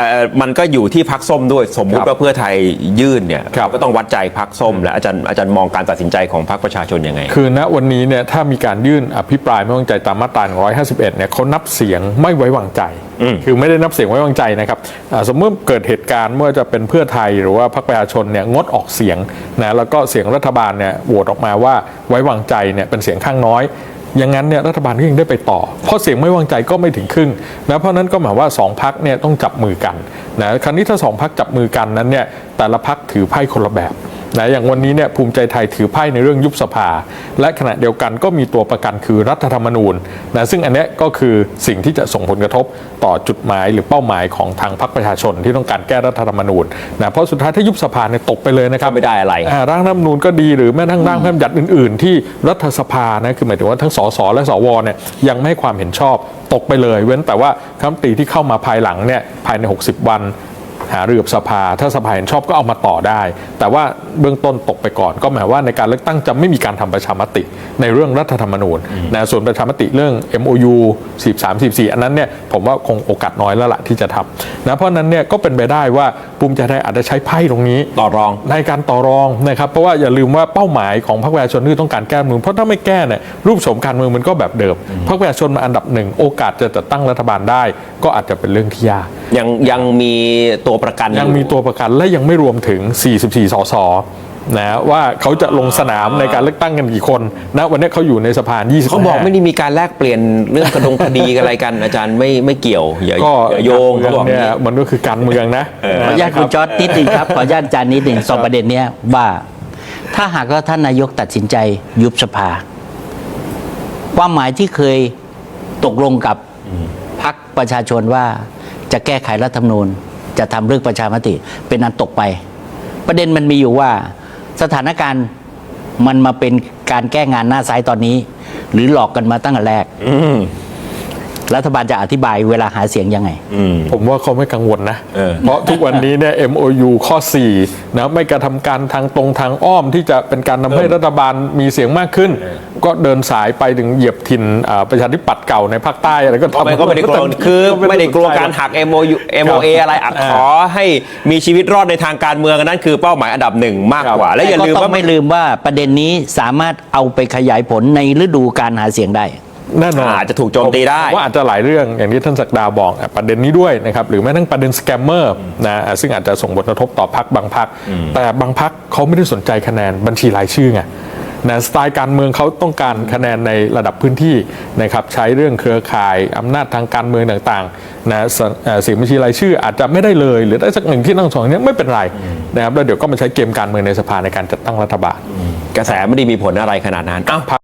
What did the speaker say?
อ่อมันก็อยู่ที่พักส้มด้วย สมมุติว่าเพื่อไทยยื่นเนี่ยครับก็ต้องวัดใจพักส้ม และอาจารย์อาจารย์มองการตัดสินใจของพรรคประชาชนยังไง คือณวันนี้เนี่ยถ้ามีการยื่นอภิปรายไม่ไว้วางใจตามมาตรา151เนี่ยเขานับเสียงไม่ไว้วางใจ คือไม่ได้นับเสียงไว้วางใจนะครับอ่าสมมติเกิดเหตุการณ์เมื่อจะเป็นเพื่อไทยหรือว่าพรรคประชาชนเนี่ยงดออกเสียงนะแล้วก็เสียงรัฐบาลเนี่ยโหวตออกมาว่าไว้วางใจเนี่ยเป็นเสียงข้างน้อย อย่างนั้นเนี่ยรัฐบาลก็ยังได้ไปต่อ เพราะเสียงไม่วางใจก็ไม่ถึงครึ่งนะเพราะนั้นก็หมายว่าสองพักเนี่ยต้องจับมือกันนะครั้นี้ถ้าสองพักจับมือกันนั้นเนี่ยแต่ละพักถือไพ่คนละแบบ นะอย่างวันนี้เนี่ยภูมิใจไทยถือไพ่ในเรื่องยุบสภา และขณะเดียวกันก็มีตัวประกันคือรัฐธรรมนูญนะซึ่งอันนี้ก็คือสิ่งที่จะส่งผลกระทบต่อจุดหมายหรือเป้าหมายของทางพรรคประชาชนที่ต้องการแก้รัฐธรรมนูญนะเพราะสุดท้ายถ้ายุบสภาเนี่ยตกไปเลยนะครับไม่ได้อะไรร่างรัฐธรรมนูญก็ดีหรือแม้ทั้งร่างพระราชบัญญัติอื่น ๆ ที่รัฐสภานะคือหมายถึงว่าทั้งสสและสวเนี่ยยังไม่ให้ความเห็นชอบตกไปเลย เว้นแต่ว่าคำตีที่เข้ามาภายหลังเนี่ยภายใน 60 วัน หารือกับสภา ถ้าสภาเห็นชอบก็เอามาต่อได้ แต่ว่าเบื้องต้นตกไปก่อน ก็หมายว่าในการเลือกตั้งจะไม่มีการทำประชามติในเรื่องรัฐธรรมนูญนะส่วนประชามติเรื่อง MOU 43 44อันนั้นเนี่ยผมว่าคงโอกาสน้อยแล้วล่ะที่จะทำนะเพราะฉะนั้นเนี่ยก็เป็นไปได้ว่าภูมิใจไทยอาจจะใช้ไพ่ตรงนี้ต่อรองในการต่อรองนะครับเพราะว่าอย่าลืมว่าเป้าหมายของพรรคประชาชนคือต้องการแก้รัฐธรรมนูญเพราะถ้าไม่แก้เนี่ยรูปโฉมการเมืองมันก็แบบเดิมพรรคประชาชนมาอันดับหนึ่งโอกาสจะจัดตั้งรัฐบาลได้ ก็อาจจะเป็นเรื่องที่ยาก ยังยังมีตัวประกันยังมีอตัวประกันและยังไม่รวมถึง 44 สสนะว่าเขาจะลงสนามในการเลือกตั้งกันกี่คนนะวันนี้เขาอยู่ในสภา20เขาบอกไม่ได้มีการแลกเปลี่ยนเรื่องกระดงคดีอะไรกัน อาจารย์ไม่ไม่เกี่ยวอย่าก็อย่าโยงเขาบอกเนี่ยมันก็คือการเมืองนะขออนุญาตคุณจอร์ดนิดหนึงครับขออนุญาตอาจารย์นิดหนึ่งสองประเด็นเนี้ยว่า ถ้าหากว่าท่านนายกตัดสินใจยุบสภา ความหมายที่เคยตกลงกับพักประชาชนว่า จะแก้ไขรัฐธรรมนูญ จะทำเรื่องประชามติเป็นอันตกไป ประเด็นมันมีอยู่ว่าสถานการณ์มันมาเป็นการแก้งานหน้าซ้ายตอนนี้ หรือหลอกกันมาตั้งแต่แรกอื รัฐบาลจะอธิบายเวลาหาเสียงยังไงอืมผมว่าเขาไม่กังวลนะเออเพราะทุกวันนี้เนี่ย MOU ข้อ 4 นะไม่กระทำการทางตรงทางอ้อมที่จะเป็นการทำให้รัฐบาลมีเสียงมากขึ้น ก็เดินสายไปถึงเหยียบถิ่นอ่าประชาธิปัตย์เก่าในภาคใต้อะไรก็ทำไม่ก็ไม่ได้กลัวคือไม่ได้กลัวการหัก MOU MOA อะไรอัดขอให้มีชีวิตรอดในทางการเมืองอันนั้นคือเป้าหมายอันดับหนึ่งมากกว่า และอย่าลืมแต่ก็ต้ว่าองไม่ลืมว่าประเด็นนี้สามารถเอาไปขยายผลในฤดูการหาเสียงได้ แน่นอนอาจจะถูกโจมตีได้ผมว่าอาจจะหลายเรื่องอย่างที่ท่านศักดาบอกอะประเด็นนี้ด้วยนะครับหรือแม้ทั้งประเด็นสแกมเมอร์นะอะซึ่งอาจจะส่งผลกระทบต่อพักบางพัก แต่บางพักเขาไม่ได้สนใจคะแนนบัญชีรายชื่อไงนะสไตล์การเมืองเขาต้องการคะแนนในระดับพื้นที่นะครับใช้เรื่องเครือข่ายอำนาจทางการเมืองต่างๆนะสเอ่อเสียงบัญชีรายชื่ออาจจะไม่ได้เลย หรือได้สักหนึ่งที่นั่งสองเนี้ยไม่เป็นไรนะครับแล้วเดี๋ยวก็มาใช้เกมการเมืองในสภาในการจัดตั้งรัฐบาล กระแสไม่ได้มีผลอะไรขนาดนั้นอ้าว